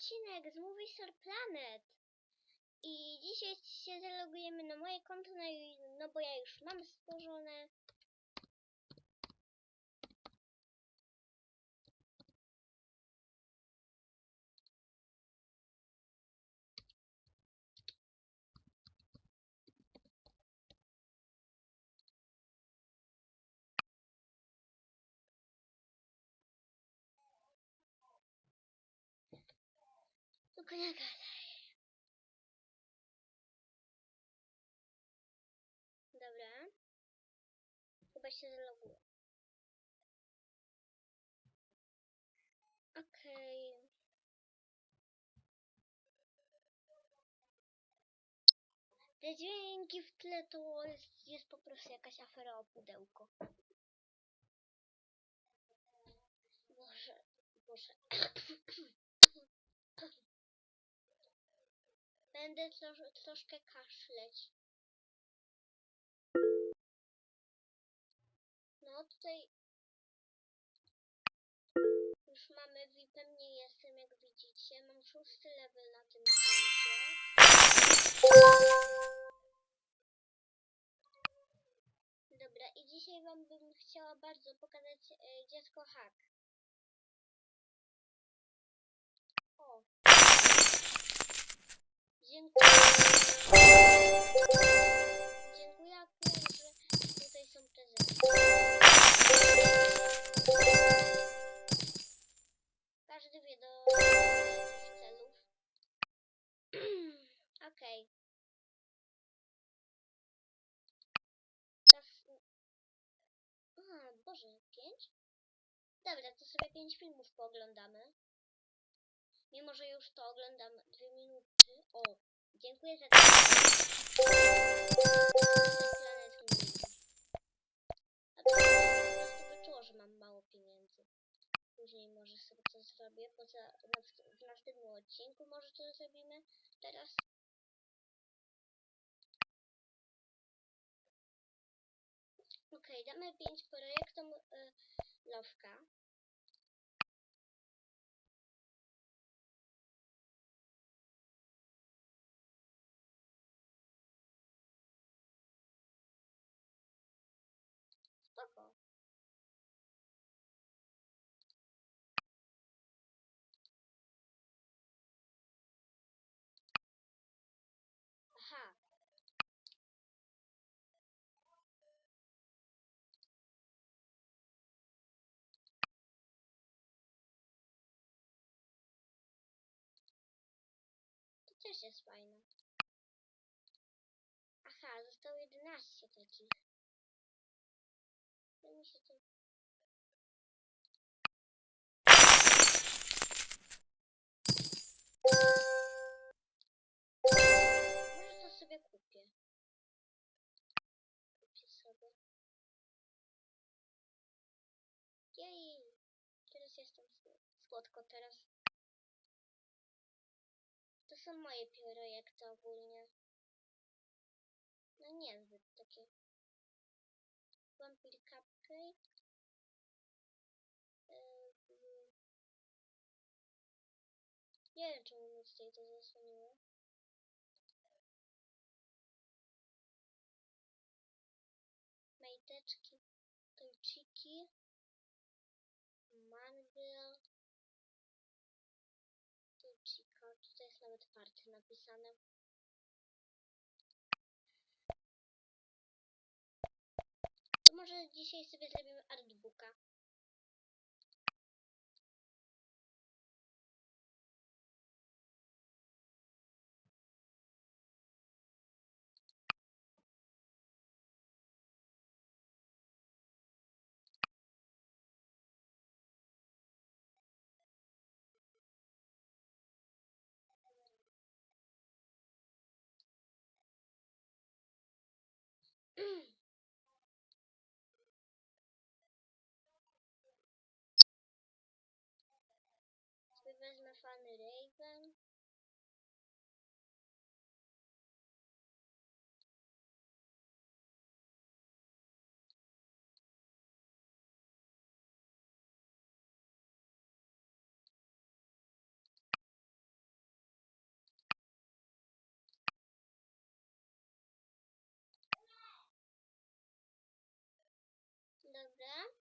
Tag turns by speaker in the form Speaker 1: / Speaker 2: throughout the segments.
Speaker 1: odcinek z Movie Star Planet. I dzisiaj się zalogujemy na moje konto, no, no bo ja już mam stworzone. Tylko nie gadaj. Dobra. Chyba się zaloguję. Okej. Te dźwięki w tle to jest, jest po prostu jakaś afera o pudełko. Boże, Boże. Będę trosz, troszkę kaszleć. No tutaj już mamy VIPem, nie jestem jak widzicie. Mam szósty level na tym koncie. Dobra, i dzisiaj wam bym chciała bardzo pokazać e, dziecko hack. Dziękuję. Dziękuję akurat, tutaj są prezenty. Każdy wie do jakich celów. Okej. Teraz... A, Boże, pięć? Dobra, to sobie pięć filmów pooglądamy. Mimo, że już to oglądam dwie minuty. O, dziękuję za to. Movie. A to po prostu wyczuło, że mam mało pieniędzy. Później może sobie coś zrobię, poza w następnym odcinku może to zrobimy. Teraz Okej, damy 5 projektom y, Lowka. Spoko. Aha. To też jest fajne. Aha, zostało 11 takich. Może to sobie kupię. Kupię sobie. Jej! Teraz jestem sł- słodko teraz. To są moje projekty ogólnie. No niezbyt takie. Eee, mm. Nie wiem czemu mi tutaj to zasłoniło. Majteczki, tolciki, mangle, tolcika, tutaj jest nawet party napisane. Dzisiaj sobie zrobimy artbooka. Stefan Dobra.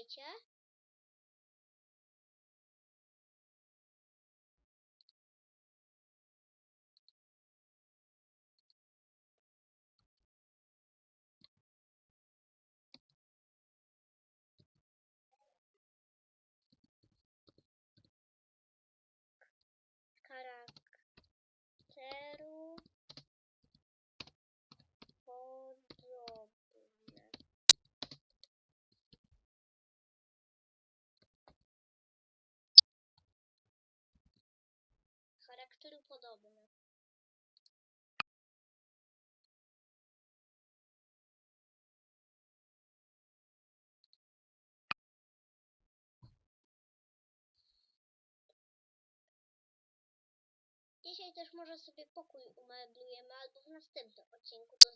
Speaker 1: temperature. Charakteru podobne. Dzisiaj też może sobie pokój umeblujemy, albo w następnym odcinku to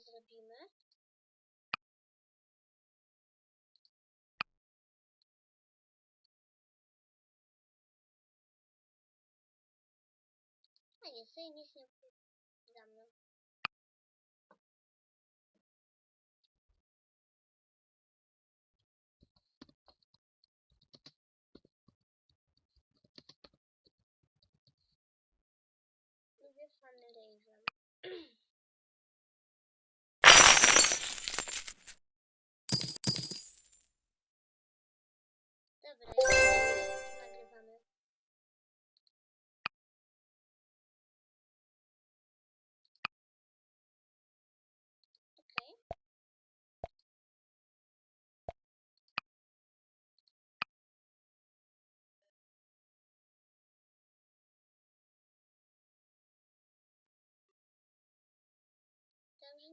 Speaker 1: nie, sobie nic nie za mną. Lubię fundraisem.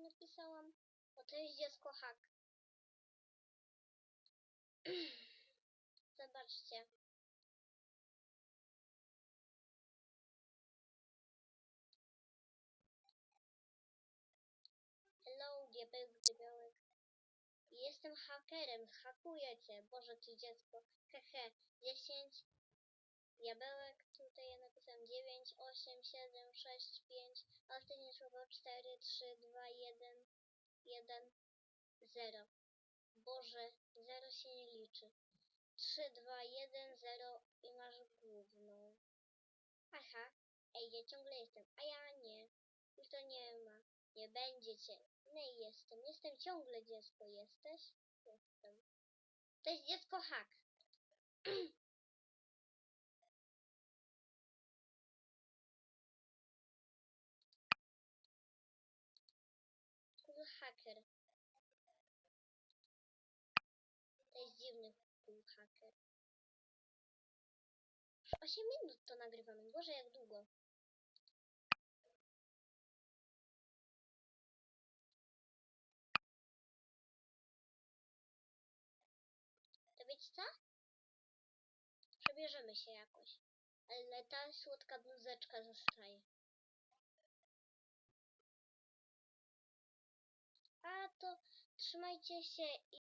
Speaker 1: Napisałam, bo to jest dziecko hak. Zobaczcie. Hello, diabeł, diabełek. Jestem hakerem, hakuję cię. Boże, ty dziecko. Hehe, 10. Diabełek, tutaj ja napisałem 9, 8, 7, 6, 5, a ostatnie słowo 4, 3, 2, 1, 1, 0. Boże, 0 się nie liczy. 3, 2, 1, 0 i masz główną. Aha, ej, ja ciągle jestem, a ja nie. Już to nie ma. Nie będzie cię. Nie jestem, jestem ciągle dziecko, jesteś? Jestem. To jest dziecko hak. Hacker. To jest dziwny. Już 8 minut to nagrywamy. Boże, jak długo. To wiecie co? Przebierzemy się jakoś. Ale ta słodka bluzeczka zostaje. Trzymajcie się i